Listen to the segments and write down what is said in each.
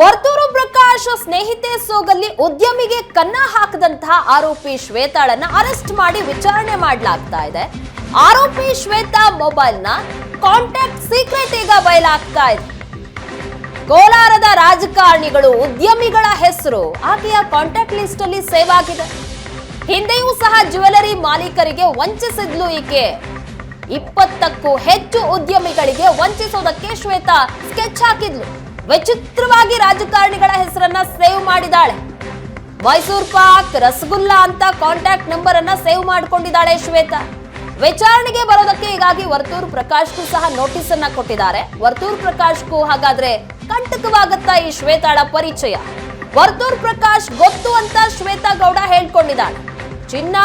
ವರ್ತೂರು ಪ್ರಕಾಶ್ ಸ್ನೇಹಿತೆ ಸೋಗಲ್ಲಿ ಉದ್ಯಮಿಗೆ ಕನ್ನ ಹಾಕದಂತಹ ಆರೋಪಿ ಶ್ವೇತಾಳನ್ನ ಅರೆಸ್ಟ್ ಮಾಡಿ ವಿಚಾರಣೆ ಮಾಡಲಾಗ್ತಾ ಇದೆ. ಆರೋಪಿ ಶ್ವೇತಾ ಮೊಬೈಲ್ನ ಕಾಂಟ್ಯಾಕ್ಟ್ ಸೀಕ್ರೆಟ್ ಈಗ ಬಯಲಾಗ್ತಾ ಇದೆ. ಕೋಲಾರದ ರಾಜಕಾರಣಿಗಳು ಉದ್ಯಮಿಗಳ ಹೆಸರು ಆಕೆಯ ಕಾಂಟ್ಯಾಕ್ಟ್ ಲಿಸ್ಟ್ ಅಲ್ಲಿ ಸೇವ್ ಆಗಿದೆ. ಹಿಂದೆಯೂ ಸಹ ಜ್ಯುವೆಲರಿ ಮಾಲೀಕರಿಗೆ ವಂಚಿಸಿದ್ಲು ಈಕೆ. ಇಪ್ಪತ್ತಕ್ಕೂ ಹೆಚ್ಚು ಉದ್ಯಮಿಗಳಿಗೆ ವಂಚಿಸೋದಕ್ಕೆ ಶ್ವೇತಾ ಸ್ಕೆಚ್ ಹಾಕಿದ್ಲು. ವಿಚಿತ್ರವಾಗಿ ರಾಜಕಾರಣಿಗಳ ಹೆಸರನ್ನ ಸೇವ್ ಮಾಡಿದಾಳೆ ಮೈಸೂರು ಪಾಕ್ ರಸಗುಲ್ಲಾ ಅಂತ ಕಾಂಟ್ಯಾಕ್ಟ್ ನಂಬರ್ ಅನ್ನ ಸೇವ್ ಮಾಡಿಕೊಂಡಿದ್ದಾಳೆ ಶ್ವೇತಾ. ವಿಚಾರಣೆಗೆ ಬರೋದಕ್ಕೆ ಹೀಗಾಗಿ ವರ್ತೂರ್ ಪ್ರಕಾಶ್ಗೂ ಸಹ ನೋಟಿಸ್ ಅನ್ನ ಕೊಟ್ಟಿದ್ದಾರೆ. ವರ್ತೂರ್ ಪ್ರಕಾಶ್ಗೂ ಹಾಗಾದ್ರೆ ಕಂಟಕವಾಗುತ್ತಾ ಈ ಶ್ವೇತಾಳ ಪರಿಚಯ? ವರ್ತೂರ್ ಪ್ರಕಾಶ್ ಗೊತ್ತು ಅಂತ ಶ್ವೇತಾ ಗೌಡ ಹೇಳ್ಕೊಂಡಿದ್ದಾಳೆ ಚಿನ್ನ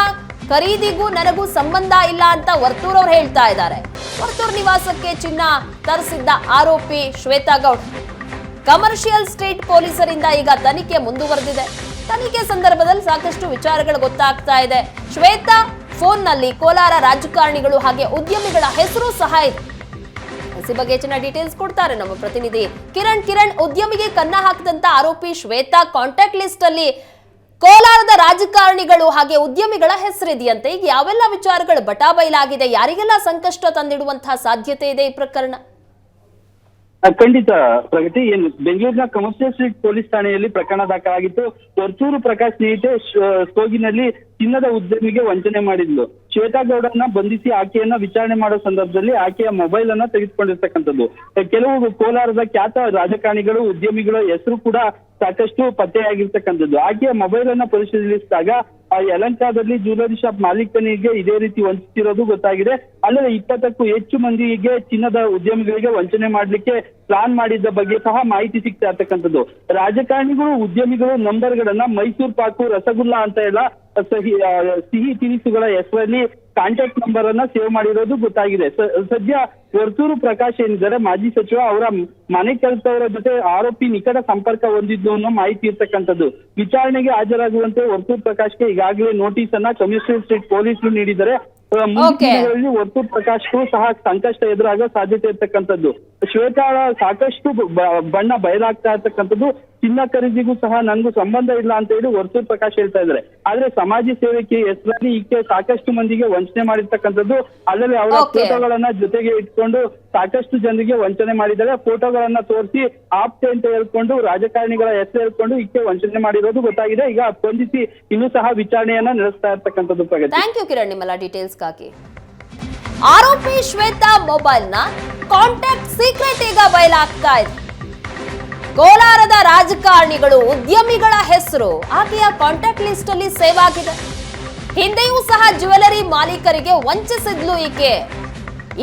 ಖರೀದಿಗೂ ನನಗೂ ಸಂಬಂಧ ಇಲ್ಲ ಅಂತ ವರ್ತೂರ್ ಅವ್ರು ಹೇಳ್ತಾ ಇದ್ದಾರೆ. ವರ್ತೂರ್ ನಿವಾಸಕ್ಕೆ ಚಿನ್ನ ತರಿಸಿದ್ದ ಆರೋಪಿ ಶ್ವೇತಾ ಗೌಡ. ಕಮರ್ಷಿಯಲ್ ಸ್ಟ್ರೀಟ್ ಪೊಲೀಸರಿಂದ ಈಗ ತನಿಖೆ ಮುಂದುವರೆದಿದೆ. ತನಿಖೆ ಸಂದರ್ಭದಲ್ಲಿ ಸಾಕಷ್ಟು ವಿಚಾರಗಳು ಗೊತ್ತಾಗ್ತಾ ಇದೆ. ಶ್ವೇತಾ, ಫೋನ್ನಲ್ಲಿ ಕೋಲಾರ ರಾಜಕಾರಣಿಗಳು ಹಾಗೆ ಉದ್ಯಮಿಗಳ ಹೆಸರು ಸಹ ಇದೆ. ಹಸಿ ಬಗ್ಗೆ ಹೆಚ್ಚಿನ ಡೀಟೇಲ್ಸ್ ಕೊಡ್ತಾರೆ ನಮ್ಮ ಪ್ರತಿನಿಧಿ. ಕಿರಣ್ ಕಿರಣ್ ಉದ್ಯಮಿಗೆ ಕನ್ನ ಹಾಕಿದಂತ ಆರೋಪಿ ಶ್ವೇತಾ ಕಾಂಟ್ಯಾಕ್ಟ್ ಲಿಸ್ಟ್ ಅಲ್ಲಿ ಕೋಲಾರದ ರಾಜಕಾರಣಿಗಳು ಹಾಗೆ ಉದ್ಯಮಿಗಳ ಹೆಸರಿದೆಯಂತೆ. ಈಗ ಯಾವೆಲ್ಲ ವಿಚಾರಗಳು ಬಟಾಬೈಲಾಗಿದೆ, ಯಾರಿಗೆಲ್ಲ ಸಂಕಷ್ಟ ತಂದಿಡುವಂತಹ ಸಾಧ್ಯತೆ ಇದೆ ಈ ಪ್ರಕರಣ? ಖಂಡಿತ ಪ್ರಗತಿ, ಏನು ಬೆಂಗಳೂರಿನ ಕಮರ್ಷಿಯಲ್ ಸ್ಟ್ರೀಟ್ ಪೊಲೀಸ್ ಠಾಣೆಯಲ್ಲಿ ಪ್ರಕರಣ ದಾಖಲಾಗಿತ್ತು. ವರ್ತೂರು ಪ್ರಕಾಶ್ ಸ್ನೇಹಿತೆ ಸೋಗಿನಲ್ಲಿ ಚಿನ್ನದ ಉದ್ಯಮಿಗೆ ವಂಚನೆ ಮಾಡಿದ್ಲು. ಶ್ವೇತಾ ಗೌಡನ್ನ ಬಂಧಿಸಿ ಆಕೆಯನ್ನ ವಿಚಾರಣೆ ಮಾಡೋ ಸಂದರ್ಭದಲ್ಲಿ ಆಕೆಯ ಮೊಬೈಲ್ ಅನ್ನ ತೆಗೆದುಕೊಂಡಿರ್ತಕ್ಕಂಥದ್ದು ಕೆಲವು ಕೋಲಾರದ ಖ್ಯಾತ ರಾಜಕಾರಣಿಗಳು, ಉದ್ಯಮಿಗಳ ಹೆಸರು ಕೂಡ ಸಾಕಷ್ಟು ಪತ್ತೆಯಾಗಿರ್ತಕ್ಕಂಥದ್ದು. ಆಕೆಯ ಮೊಬೈಲ್ ಅನ್ನ ಪರಿಶೀಲಿಸಿದಾಗ ಯಲಂಕಾದಲ್ಲಿ ಜ್ಯುವೆಲರಿ ಶಾಪ್ ಮಾಲೀಕನಿಗೆ ಇದೇ ರೀತಿ ವಂಚಿಸಿರೋದು ಗೊತ್ತಾಗಿದೆ. ಅಲ್ಲದೆ ಇಪ್ಪತ್ತಕ್ಕೂ ಹೆಚ್ಚು ಮಂದಿಗೆ ಚಿನ್ನದ ಉದ್ಯಮಿಗಳಿಗೆ ವಂಚನೆ ಮಾಡಲಿಕ್ಕೆ ಪ್ಲಾನ್ ಮಾಡಿದ್ದ ಬಗ್ಗೆ ಸಹ ಮಾಹಿತಿ ಸಿಗ್ತಾ ಇರ್ತಕ್ಕಂಥದ್ದು. ರಾಜಕಾರಣಿಗಳು ಉದ್ಯಮಿಗಳು ನಂಬರ್ಗಳನ್ನ ಮೈಸೂರು ಪಾಕು ರಸಗುಲ್ಲ ಅಂತ ಎಲ್ಲ ಸಹಿ ಆ, ಸಿಹಿ ತಿನಿಸುಗಳ ಹೆಸರಲ್ಲಿ ಕಾಂಟ್ಯಾಕ್ಟ್ ನಂಬರ್ ಅನ್ನ ಸೇವ್ ಮಾಡಿರೋದು ಗೊತ್ತಾಗಿದೆ. ಸದ್ಯ ವರ್ತೂರು ಪ್ರಕಾಶ್ ಏನಿದ್ದಾರೆ ಮಾಜಿ ಸಚಿವ ಅವರ ಮನೆ ಕೆಲಸದವರ ಜೊತೆ ಆರೋಪಿ ನಿಕಟ ಸಂಪರ್ಕ ಹೊಂದಿದ್ದು ಅನ್ನೋ ಮಾಹಿತಿ ಇರ್ತಕ್ಕಂಥದ್ದು. ವಿಚಾರಣೆಗೆ ಹಾಜರಾಗುವಂತೆ ವರ್ತೂರು ಪ್ರಕಾಶ್ಗೆ ಈಗಾಗಲೇ ನೋಟಿಸ್ ಅನ್ನ ಕಮಿಷನರ್ ಸ್ಟೇಟ್ ಪೊಲೀಸರು ನೀಡಿದ್ದಾರೆ. ಮುಂದಿನ. ದಿನಗಳಲ್ಲಿ ವರ್ತೂರ್ ಪ್ರಕಾಶ್ಗೂ ಸಹ ಸಂಕಷ್ಟ ಎದುರಾಗ ಸಾಧ್ಯತೆ ಇರ್ತಕ್ಕಂಥದ್ದು. ಶ್ವೇತಾಳ ಸಾಕಷ್ಟು ಬಣ್ಣ ಬಯಲಾಗ್ತಾ ಇರ್ತಕ್ಕಂಥದ್ದು ಚಿನ್ನ ಖರೀದಿಗೂ ಸಹ ನನ್ಗೂ ಸಂಬಂಧ ಇಲ್ಲ ಅಂತ ಹೇಳಿ ವರ್ತೂರ್ ಪ್ರಕಾಶ್ ಹೇಳ್ತಾ ಇದ್ದಾರೆ. ಆದ್ರೆ ಸಮಾಜ ಸೇವೆಗೆ ಹೆಸರಲ್ಲಿ ಈಕೆ ಸಾಕಷ್ಟು ಮಂದಿಗೆ ವಂಚನೆ ಮಾಡಿರ್ತಕ್ಕಂಥದ್ದು ಅಲ್ಲದೆ ಅವರ. ಫೋಟೋಗಳನ್ನ ಜೊತೆಗೆ ಇಟ್ಕೊಂಡು ಸಾಕಷ್ಟು ಜನರಿಗೆ ವಂಚನೆ ಮಾಡಿದ್ದಾರೆ. ಫೋಟೋಗಳನ್ನ ತೋರಿಸಿ ಆಪ್ತೆ ಅಂತ ಹೇಳ್ಕೊಂಡು ರಾಜಕಾರಣಿಗಳ ಹೆಸರು ಹೇಳ್ಕೊಂಡು ಈಕೆ ವಂಚನೆ ಮಾಡಿರೋದು ಗೊತ್ತಾಗಿದೆ. ಈಗ ಬಂಧಿಸಿ ಇನ್ನೂ ಸಹ ವಿಚಾರಣೆಯನ್ನ ನಡೆಸ್ತಾ ಇರ್ತಕ್ಕಂಥದ್ದು ಪ್ರಗತಿ. Thank you Kiran. ನಿಮ್ಮೆಲ್ಲ ಡೀಟೇಲ್ಸ್ಗಾಗಿ ಆರೋಪಿ ಶ್ವೇತಾ ಮೊಬೈಲ್ನ ಕಾಂಟ್ಯಾಕ್ಟ್ ಸೀಕ್ರೆಟ್ ಈಗ ಬಯಲಾಗ್ತಾ ಇದೆ. ಕೋಲಾರದ ರಾಜಕಾರಣಿಗಳು ಉದ್ಯಮಿಗಳ ಹೆಸರು ಆಕೆಯ ಕಾಂಟ್ಯಾಕ್ಟ್ ಲಿಸ್ಟ್ ಅಲ್ಲಿ ಸೇವ್ ಆಗಿದೆ. ಹಿಂದೆಯೂ ಸಹ ಜ್ಯುವೆಲರಿ ಮಾಲೀಕರಿಗೆ ವಂಚಿಸಿದ್ಲು ಈಕೆ.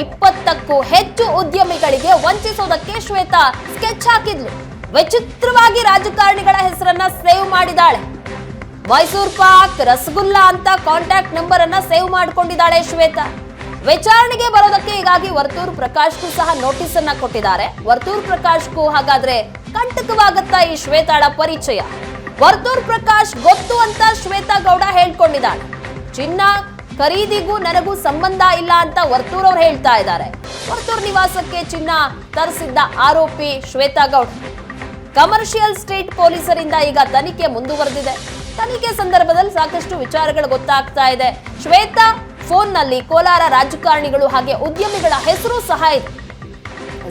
ಇಪ್ಪತ್ತಕ್ಕೂ ಹೆಚ್ಚು ಉದ್ಯಮಿಗಳಿಗೆ ವಂಚಿಸೋದಕ್ಕೆ ಶ್ವೇತಾ ಸ್ಕೆಚ್ ಹಾಕಿದ್ಲು. ವಿಚಿತ್ರವಾಗಿ ರಾಜಕಾರಣಿಗಳ ಹೆಸರನ್ನ ಸೇವ್ ಮಾಡಿದಾಳೆ. ಮೈಸೂರ್ ಪಾಕ್ ರಸಗುಲ್ಲಾ ಅಂತ ಕಾಂಟ್ಯಾಕ್ಟ್ ನಂಬರ್ ಅನ್ನ ಸೇವ್ ಮಾಡಿಕೊಂಡಿದ್ದಾಳೆ ಶ್ವೇತಾ. ವಿಚಾರಣೆಗೆ ಬರೋದಕ್ಕೆ ಹೀಗಾಗಿ ವರ್ತೂರ್ ಪ್ರಕಾಶ್ಗೂ ಸಹ ನೋಟಿಸ್ ಅನ್ನ ಕೊಟ್ಟಿದ್ದಾರೆ. ವರ್ತೂರ್ ಪ್ರಕಾಶ್ಗೂ ಹಾಗಾದ್ರೆ ಕಂಟಕವಾಗುತ್ತಾ ಈ ಶ್ವೇತಾಳ ಪರಿಚಯ? ವರ್ತೂರ್ ಪ್ರಕಾಶ್ ಗೊತ್ತು ಅಂತ ಶ್ವೇತಾ ಗೌಡ ಹೇಳ್ಕೊಂಡಿದ್ದಾಳೆ ಚಿನ್ನ ಖರೀದಿಗೂ ನನಗೂ ಸಂಬಂಧ ಇಲ್ಲ ಅಂತ ವರ್ತೂರ್ ಅವ್ರು ಹೇಳ್ತಾ ಇದ್ದಾರೆ. ವರ್ತೂರ್ ನಿವಾಸಕ್ಕೆ ಚಿನ್ನ ತರಿಸಿದ್ದ ಆರೋಪಿ ಶ್ವೇತಾ ಗೌಡ. ಕಮರ್ಷಿಯಲ್ ಸ್ಟೇಟ್ ಪೊಲೀಸರಿಂದ ಈಗ ತನಿಖೆ ಮುಂದುವರೆದಿದೆ. ತನಿಖೆ ಸಂದರ್ಭದಲ್ಲಿ ಸಾಕಷ್ಟು ವಿಚಾರಗಳು ಗೊತ್ತಾಗ್ತಾ ಇದೆ. ಶ್ವೇತಾ ಫೋನ್ನಲ್ಲಿ ಕೋಲಾರ ರಾಜಕಾರಣಿಗಳು ಹಾಗೆ ಉದ್ಯಮಿಗಳ ಹೆಸರು ಸಹ ಇದೆ.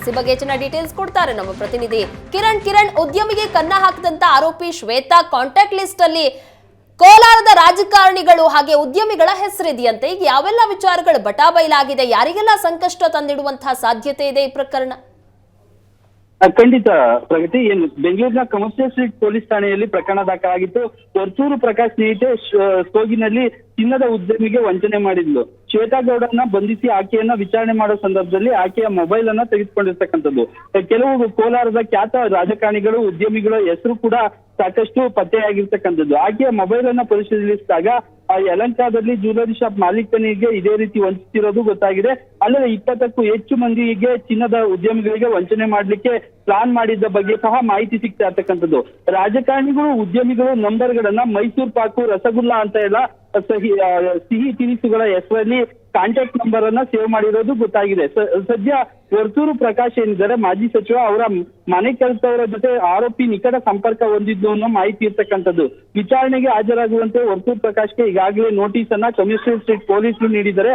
ಈ ಬಗ್ಗೆ ಹೆಚ್ಚಿನ ಡೀಟೇಲ್ಸ್ ಕೊಡ್ತಾರೆ ನಮ್ಮ ಪ್ರತಿನಿಧಿ. ಕಿರಣ್ ಕಿರಣ್ ಉದ್ಯಮಿಗೆ ಕನ್ನ ಹಾಕಿದಂತ ಆರೋಪಿ ಶ್ವೇತಾ ಕಾಂಟ್ಯಾಕ್ಟ್ ಲಿಸ್ಟ್ ಅಲ್ಲಿ ಕೋಲಾರದ ರಾಜಕಾರಣಿಗಳು ಹಾಗೆ ಉದ್ಯಮಿಗಳ ಹೆಸರಿದೆಯಂತೆ. ಈಗ ಯಾವೆಲ್ಲ ವಿಚಾರಗಳು ಬಟಾಬೈಲಾಗಿದೆ, ಯಾರಿಗೆಲ್ಲ ಸಂಕಷ್ಟ ತಂದಿಡುವಂತಹ ಸಾಧ್ಯತೆ ಇದೆ ಈ ಪ್ರಕರಣ? ಖಂಡಿತ ಪ್ರಗತಿ, ಏನು ಬೆಂಗಳೂರಿನ ಕಮರ್ಷಿಯಲ್ ಸ್ಟ್ರೀಟ್ ಪೊಲೀಸ್ ಠಾಣೆಯಲ್ಲಿ ಪ್ರಕರಣ ದಾಖಲಾಗಿತ್ತು. ವರ್ತೂರು ಪ್ರಕಾಶ್ ಸ್ನೇಹಿತೆ ಸೋಗಿನಲ್ಲಿ ಚಿನ್ನದ ಉದ್ಯಮಿಗೆ ವಂಚನೆ ಮಾಡಿದ್ಲು. ಶ್ವೇತಾ ಗೌಡನ ಬಂಧಿಸಿ ಆಕೆಯನ್ನ ವಿಚಾರಣೆ ಮಾಡೋ ಸಂದರ್ಭದಲ್ಲಿ ಆಕೆಯ ಮೊಬೈಲ್ ಅನ್ನ ತೆಗೆದುಕೊಂಡಿರ್ತಕ್ಕಂಥದ್ದು. ಕೆಲವು ಕೋಲಾರದ ಖ್ಯಾತ ರಾಜಕಾರಣಿಗಳು, ಉದ್ಯಮಿಗಳ ಹೆಸರು ಕೂಡ ಸಾಕಷ್ಟು ಪತ್ತೆಯಾಗಿರ್ತಕ್ಕಂಥದ್ದು. ಆಕೆಯ ಮೊಬೈಲ್ ಅನ್ನ ಪರಿಶೀಲಿಸಿದಾಗ ಆ ಯಲಂಕಾದಲ್ಲಿ ಜ್ಯುವೆಲರಿ ಶಾಪ್ ಮಾಲೀಕನಿಗೆ ಇದೇ ರೀತಿ ವಂಚಿಸಿರೋದು ಗೊತ್ತಾಗಿದೆ. ಅಲ್ಲದೆ ಇಪ್ಪತ್ತಕ್ಕೂ ಹೆಚ್ಚು ಮಂದಿಗೆ ಚಿನ್ನದ ಉದ್ಯಮಿಗಳಿಗೆ ವಂಚನೆ ಮಾಡಲಿಕ್ಕೆ ಪ್ಲಾನ್ ಮಾಡಿದ್ದ ಬಗ್ಗೆ ಸಹ ಮಾಹಿತಿ ಸಿಗ್ತಾ ಇರ್ತಕ್ಕಂಥದ್ದು. ರಾಜಕಾರಣಿಗಳು, ಉದ್ಯಮಿಗಳು ನಂಬರ್ಗಳನ್ನ ಮೈಸೂರು ಪಾಕು ರಸಗುಲ್ಲ ಅಂತ ಎಲ್ಲ ಸಹಿ ಸಿಹಿ ತಿನಿಸುಗಳ ಹೆಸರಲ್ಲಿ ಕಾಂಟ್ಯಾಕ್ಟ್ ನಂಬರ್ ಅನ್ನ ಸೇವ್ ಮಾಡಿರೋದು ಗೊತ್ತಾಗಿದೆ. ಸದ್ಯ ವರ್ತೂರು ಪ್ರಕಾಶ್ ಏನಿದ್ದಾರೆ ಮಾಜಿ ಸಚಿವ ಅವರ ಮನೆ ಕೆಲಸದವರ ಜೊತೆ ಆರೋಪಿ ನಿಕಟ ಸಂಪರ್ಕ ಹೊಂದಿದ್ದು ಅನ್ನೋ ಮಾಹಿತಿ ಇರ್ತಕ್ಕಂಥದ್ದು. ವಿಚಾರಣೆಗೆ ಹಾಜರಾಗುವಂತೆ ವರ್ತೂರು ಪ್ರಕಾಶ್ಗೆ ಈಗಾಗಲೇ ನೋಟಿಸ್ ಅನ್ನ ಕಮಿಷನರ್ ಸ್ಟ್ರೀಟ್ ಪೊಲೀಸರು ನೀಡಿದ್ದಾರೆ.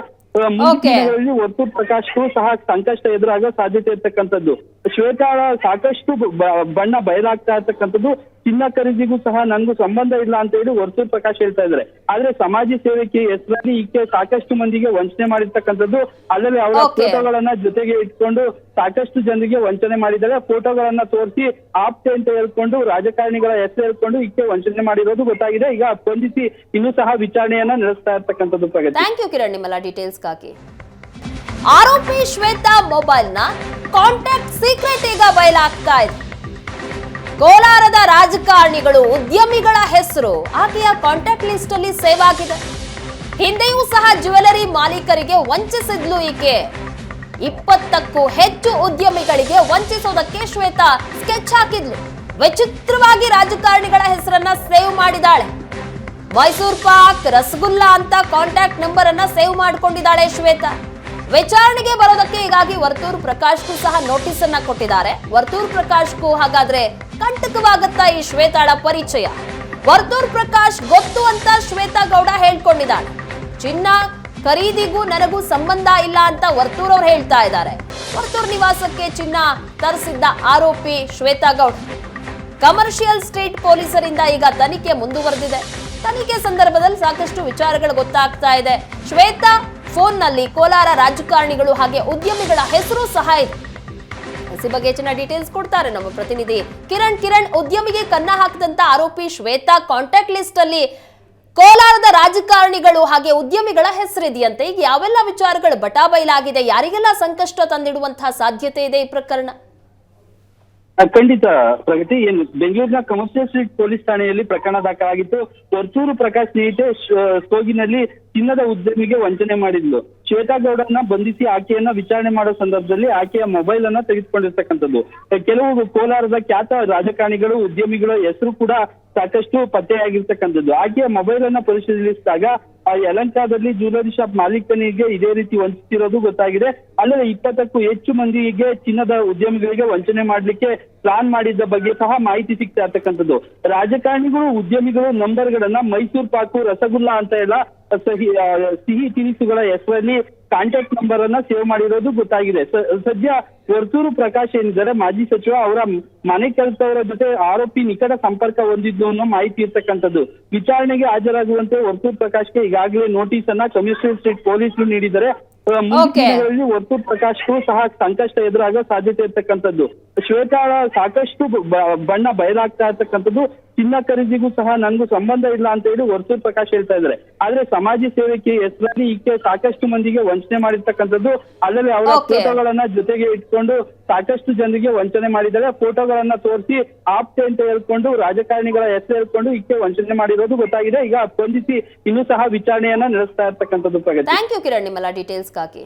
ಮುಂದಿನ. ದಿನಗಳಲ್ಲಿ ವರ್ತೂರು ಪ್ರಕಾಶ್ಗೂ ಸಹ ಸಂಕಷ್ಟ ಎದುರಾಗೋ ಸಾಧ್ಯತೆ ಇರ್ತಕ್ಕಂಥದ್ದು. ಶ್ವೇತಾ ಸಾಕಷ್ಟು ಬಣ್ಣ ಬಯಲಾಗ್ತಾ ಇರ್ತಕ್ಕಂಥದ್ದು ಚಿನ್ನ ಖರೀದಿಗೂ ಸಹ ನನ್ಗೂ ಸಂಬಂಧ ಇಲ್ಲ ಅಂತ ಹೇಳಿ ವರ್ತೂರ್ ಪ್ರಕಾಶ್ ಹೇಳ್ತಾ ಇದ್ದಾರೆ. ಆದ್ರೆ ಸಮಾಜ ಸೇವೆಗೆ ಹೆಸರಲ್ಲಿ ಈಕೆ ಸಾಕಷ್ಟು ಮಂದಿಗೆ ವಂಚನೆ ಮಾಡಿರ್ತಕ್ಕಂಥದ್ದು ಅಲ್ಲದೆ ಅವರ ಫೋಟೋಗಳನ್ನ ಜೊತೆಗೆ ಇಟ್ಕೊಂಡು ಸಾಕಷ್ಟು ಜನರಿಗೆ ವಂಚನೆ ಮಾಡಿದ್ದಾರೆ. ಫೋಟೋಗಳನ್ನ ತೋರಿಸಿ ಆಪ್ತೆ ಅಂತ ಹೇಳ್ಕೊಂಡು ರಾಜಕಾರಣಿಗಳ ಹೆಸರು ಹೇಳ್ಕೊಂಡು ಈಕೆ ವಂಚನೆ ಮಾಡಿರೋದು ಗೊತ್ತಾಗಿದೆ. ಈಗ ಸ್ಪಂದಿಸಿ ಇನ್ನೂ ಸಹ ವಿಚಾರಣೆಯನ್ನ ನಡೆಸ್ತಾ ಇರ್ತಕ್ಕಂಥದ್ದು ಪ್ರಗತಿ. ಥ್ಯಾಂಕ್ ಯು ಕಿರಣ್ ನಿಮ್ಮೆಲ್ಲ ಡೀಟೇಲ್ಸ್ಗಾಗಿ ಆರೋಪಿ ಶ್ವೇತಾ ಮೊಬೈಲ್ನ ಕಾಂಟ್ಯಾಕ್ಟ್ ಸೀಕ್ರೆಟ್ ಈಗ ಬಯಲಾಗ್ತಾ ಇದೆ. ಕೋಲಾರದ ರಾಜಕಾರಣಿಗಳು ಉದ್ಯಮಿಗಳ ಹೆಸರು ಆಕೆಯ ಕಾಂಟ್ಯಾಕ್ಟ್ ಲಿಸ್ಟ್ ಅಲ್ಲಿ ಸೇವ್ ಆಗಿದೆ. ಹಿಂದೆಯೂ ಸಹ ಜ್ಯುವೆಲರಿ ಮಾಲೀಕರಿಗೆ ವಂಚಿಸಿದ್ಲು ಈಕೆ. ಇಪ್ಪತ್ತಕ್ಕೂ ಹೆಚ್ಚು ಉದ್ಯಮಿಗಳಿಗೆ ವಂಚಿಸೋದಕ್ಕೆ ಶ್ವೇತಾ ಸ್ಕೆಚ್ ಹಾಕಿದ್ಲು. ವಿಚಿತ್ರವಾಗಿ ರಾಜಕಾರಣಿಗಳ ಹೆಸರನ್ನ ಸೇವ್ ಮಾಡಿದಾಳೆ. ಮೈಸೂರ್ ಪಾಕ್ ರಸಗುಲ್ಲಾ ಅಂತ ಕಾಂಟ್ಯಾಕ್ಟ್ ನಂಬರ್ ಅನ್ನ ಸೇವ್ ಮಾಡ್ಕೊಂಡಿದ್ದಾಳೆ ಶ್ವೇತಾ. ವಿಚಾರಣೆಗೆ ಬರೋದಕ್ಕೆ ಹೀಗಾಗಿ ವರ್ತೂರ್ ಪ್ರಕಾಶ್ಗೂ ಸಹ ನೋಟಿಸ್ ಅನ್ನ ಕೊಟ್ಟಿದ್ದಾರೆ. ವರ್ತೂರ್ ಪ್ರಕಾಶ್ಗೂ ಹಾಗಾದ್ರೆ ಕಂಟಕವಾಗುತ್ತಾ ಈ ಶ್ವೇತಾಳ ಪರಿಚಯ? ವರ್ತೂರ್ ಪ್ರಕಾಶ್ ಗೊತ್ತು ಅಂತ ಶ್ವೇತಾ ಗೌಡ ಹೇಳ್ಕೊಂಡಿದ್ದಾಳೆ ಚಿನ್ನ ಖರೀದಿಗೂ ನನಗೂ ಸಂಬಂಧ ಇಲ್ಲ ಅಂತ ವರ್ತೂರ್ ಅವ್ರು ಹೇಳ್ತಾ ಇದ್ದಾರೆ. ವರ್ತೂರ್ ನಿವಾಸಕ್ಕೆ ಚಿನ್ನ ತರಿಸಿದ್ದ ಆರೋಪಿ ಶ್ವೇತಾ ಗೌಡ. ಕಮರ್ಷಿಯಲ್ ಸ್ಟ್ರೀಟ್ ಪೊಲೀಸರಿಂದ ಈಗ ತನಿಖೆ ಮುಂದುವರೆದಿದೆ. ತನಿಖೆ ಸಂದರ್ಭದಲ್ಲಿ ಸಾಕಷ್ಟು ವಿಚಾರಗಳು ಗೊತ್ತಾಗ್ತಾ ಇದೆ. ಶ್ವೇತಾ ಫೋನ್ನಲ್ಲಿ ಕೋಲಾರ ರಾಜಕಾರಣಿಗಳು ಹಾಗೆ ಉದ್ಯಮಿಗಳ ಹೆಸರು ಸಹ ಇದೆ. ಈ ಬಗ್ಗೆ ಹೆಚ್ಚಿನ ಡೀಟೇಲ್ಸ್ ಕೊಡ್ತಾರೆ ನಮ್ಮ ಪ್ರತಿನಿಧಿ. ಕಿರಣ್ ಕಿರಣ್ ಉದ್ಯಮಿಗೆ ಕನ್ನ ಹಾಕಿದಂತ ಆರೋಪಿ ಶ್ವೇತಾ ಕಾಂಟ್ಯಾಕ್ಟ್ ಲಿಸ್ಟ್ ಅಲ್ಲಿ ಕೋಲಾರದ ರಾಜಕಾರಣಿಗಳು ಹಾಗೆ ಉದ್ಯಮಿಗಳ ಹೆಸರಿದೆಯಂತೆ. ಈಗ ಯಾವೆಲ್ಲ ವಿಚಾರಗಳು ಬಟಾಬೈಲಾಗಿದೆ, ಯಾರಿಗೆಲ್ಲ ಸಂಕಷ್ಟ ತಂದಿಡುವಂತಹ ಸಾಧ್ಯತೆ ಇದೆ ಈ ಪ್ರಕರಣ? ಖಂಡಿತ ಪ್ರಗತಿ, ಏನು ಬೆಂಗಳೂರಿನ ಕಮರ್ಷಿಯಲ್ ಸ್ಟ್ರೀಟ್ ಪೊಲೀಸ್ ಠಾಣೆಯಲ್ಲಿ ಪ್ರಕರಣ ದಾಖಲಾಗಿತ್ತು. ವರ್ತೂರು ಪ್ರಕಾಶ್ ಸ್ನೇಹಿತೆ ಸೋಗಿನಲ್ಲಿ ಚಿನ್ನದ ಉದ್ಯಮಿಗೆ ವಂಚನೆ ಮಾಡಿದ್ಲು. ಶ್ವೇತಾ ಗೌಡನ್ನ ಬಂಧಿಸಿ ಆಕೆಯನ್ನ ವಿಚಾರಣೆ ಮಾಡೋ ಸಂದರ್ಭದಲ್ಲಿ ಆಕೆಯ ಮೊಬೈಲ್ ಅನ್ನ ತೆಗೆದುಕೊಂಡಿರ್ತಕ್ಕಂಥದ್ದು ಕೆಲವು ಕೋಲಾರದ ಖ್ಯಾತ ರಾಜಕಾರಣಿಗಳು, ಉದ್ಯಮಿಗಳ ಹೆಸರು ಕೂಡ ಸಾಕಷ್ಟು ಪತ್ತೆಯಾಗಿರ್ತಕ್ಕಂಥದ್ದು. ಆಕೆಯ ಮೊಬೈಲ್ ಅನ್ನ ಪರಿಶೀಲಿಸಿದಾಗ ಯಲಂಕಾದಲ್ಲಿ ಜ್ಯುವೆಲರಿ ಶಾಪ್ ಮಾಲೀಕನಿಗೆ ಇದೇ ರೀತಿ ವಂಚಿಸಿರೋದು ಗೊತ್ತಾಗಿದೆ. ಅಲ್ಲದೆ ಇಪ್ಪತ್ತಕ್ಕೂ ಹೆಚ್ಚು ಮಂದಿಗೆ ಚಿನ್ನದ ಉದ್ಯಮಿಗಳಿಗೆ ವಂಚನೆ ಮಾಡಲಿಕ್ಕೆ ಪ್ಲಾನ್ ಮಾಡಿದ್ದ ಬಗ್ಗೆ ಸಹ ಮಾಹಿತಿ ಸಿಗ್ತಾ ಇರ್ತಕ್ಕಂಥದ್ದು. ರಾಜಕಾರಣಿಗಳು, ಉದ್ಯಮಿಗಳು ನಂಬರ್ಗಳನ್ನ ಮೈಸೂರು ಪಾಕು ರಸಗುಲ್ಲ ಅಂತ ಎಲ್ಲ ಸಹಿ, ಸಿಹಿ ತಿನಿಸುಗಳ ಹೆಸರಲ್ಲಿ ಕಾಂಟ್ಯಾಕ್ಟ್ ನಂಬರ್ ಅನ್ನ ಸೇವ್ ಮಾಡಿರೋದು ಗೊತ್ತಾಗಿದೆ. ಸದ್ಯ ವರ್ತೂರು ಪ್ರಕಾಶ್ ಏನಿದ್ದಾರೆ ಮಾಜಿ ಸಚಿವ ಅವರ ಮನೆ ಕೆಲಸದವರ ಜೊತೆ ಆರೋಪಿ ನಿಕಟ ಸಂಪರ್ಕ ಹೊಂದಿದ್ದು ಅನ್ನೋ ಮಾಹಿತಿ ಇರ್ತಕ್ಕಂಥದ್ದು. ವಿಚಾರಣೆಗೆ ಹಾಜರಾಗುವಂತೆ ವರ್ತೂರು ಪ್ರಕಾಶ್ಗೆ ಈಗಾಗಲೇ ನೋಟಿಸ್ ಅನ್ನ ಕಮಿಷನರ್ ಸ್ಟೇಟ್ ಪೊಲೀಸರು ನೀಡಿದ್ದಾರೆ. ಆ, ಮುಂದಿನ Okay. ದಿನಗಳಲ್ಲಿ ವರ್ತೂರ್ ಪ್ರಕಾಶ್ಗೂ ಸಹ ಸಂಕಷ್ಟ ಎದುರಾಗ ಸಾಧ್ಯತೆ ಇರ್ತಕ್ಕಂಥದ್ದು. ಶ್ವೇತಾಳ ಸಾಕಷ್ಟು ಬಣ್ಣ ಬಯಲಾಗ್ತಾ ಇರ್ತಕ್ಕಂಥದ್ದು. ಚಿನ್ನ ಖರೀದಿಗೂ ಸಹ ನನ್ಗೂ ಸಂಬಂಧ ಇಲ್ಲ ಅಂತ ಹೇಳಿ ವರ್ತೂರ್ ಪ್ರಕಾಶ್ ಹೇಳ್ತಾ ಇದ್ದಾರೆ. ಆದ್ರೆ ಸಮಾಜ ಸೇವೆಗೆ ಹೆಸರಲ್ಲಿ ಈಕೆ ಸಾಕಷ್ಟು ಮಂದಿಗೆ ವಂಚನೆ ಮಾಡಿರ್ತಕ್ಕಂಥದ್ದು ಅಲ್ಲದೆ ಅವರ ಫೋಟೋಗಳನ್ನ ಜೊತೆಗೆ ಇಟ್ಕೊಂಡು ಸಾಕಷ್ಟು ಜನರಿಗೆ ವಂಚನೆ ಮಾಡಿದ್ದಾರೆ. ಫೋಟೋಗಳನ್ನ ತೋರಿಸಿ ಆಪ್ತೆ ಅಂತ ಹೇಳ್ಕೊಂಡು ರಾಜಕಾರಣಿಗಳ ಹೆಸರು ಹೇಳ್ಕೊಂಡು ಈಕೆ ವಂಚನೆ ಮಾಡಿರೋದು ಗೊತ್ತಾಗಿದೆ. ಈಗ ಬಂಧಿಸಿ ಇನ್ನೂ ಸಹ ವಿಚಾರಣೆಯನ್ನ ನಡೆಸ್ತಾ ಇರ್ತಕ್ಕಂಥದ್ದು ಪ್ರಗತಿ. ಥ್ಯಾಂಕ್ ಯು ಕಿರಣ್ ನಿಮ್ಮೆಲ್ಲ ಡೀಟೇಲ್ಸ್ಗಾಗಿ